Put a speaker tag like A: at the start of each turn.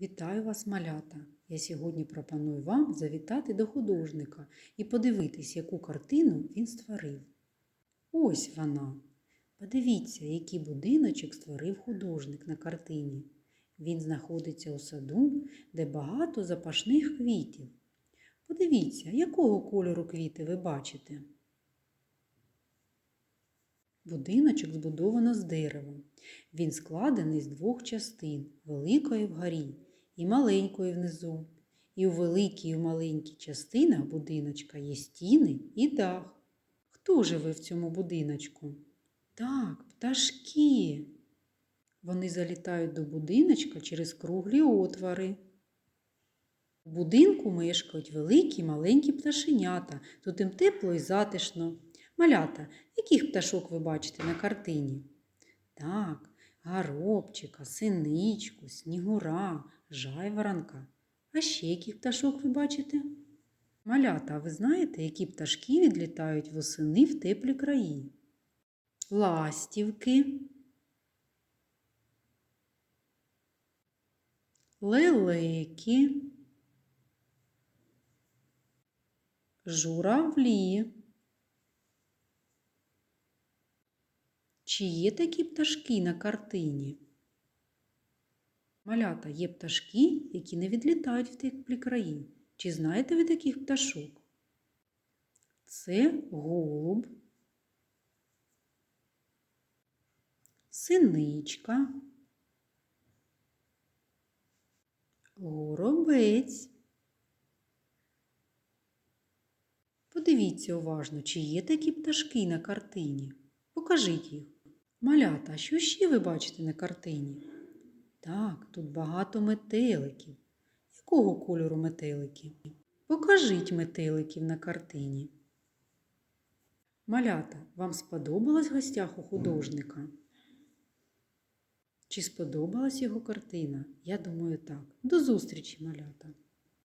A: Вітаю вас, малята! Я сьогодні пропоную вам завітати до художника і подивитись, яку картину він створив. Ось вона. Подивіться, який будиночок створив художник на картині. Він знаходиться у саду, де багато запашних квітів. Подивіться, якого кольору квіти ви бачите. Будиночок збудовано з дерева. Він складений з двох частин великої вгорі і маленької внизу. І у великій і у маленькій частинах будиночка є стіни і дах. Хто живе в цьому будиночку? Так, пташки. Вони залітають до будиночка через круглі отвори. У будинку мешкають великі маленькі пташенята. Тут їм тепло і затишно. Малята, яких пташок ви бачите на картині? Так, горобчика, синичку, снігура, жайворонка. А ще яких пташок ви бачите? Малята, а ви знаєте, які пташки відлітають восени в теплі краї? Ластівки, лелеки, журавлі. Чи є такі пташки на картині? Малята, є пташки, які не відлітають в теплі краї. Чи знаєте ви таких пташок? Це голуб, синичка, горобець. Подивіться уважно, чи є такі пташки на картині. Покажіть їх. Малята, що ще ви бачите на картині? Так, тут багато метеликів. Якого кольору метелики? Покажіть метеликів на картині. Малята, вам сподобалась в гостях у художника? Чи сподобалась його картина? Я думаю, так. До зустрічі, малята!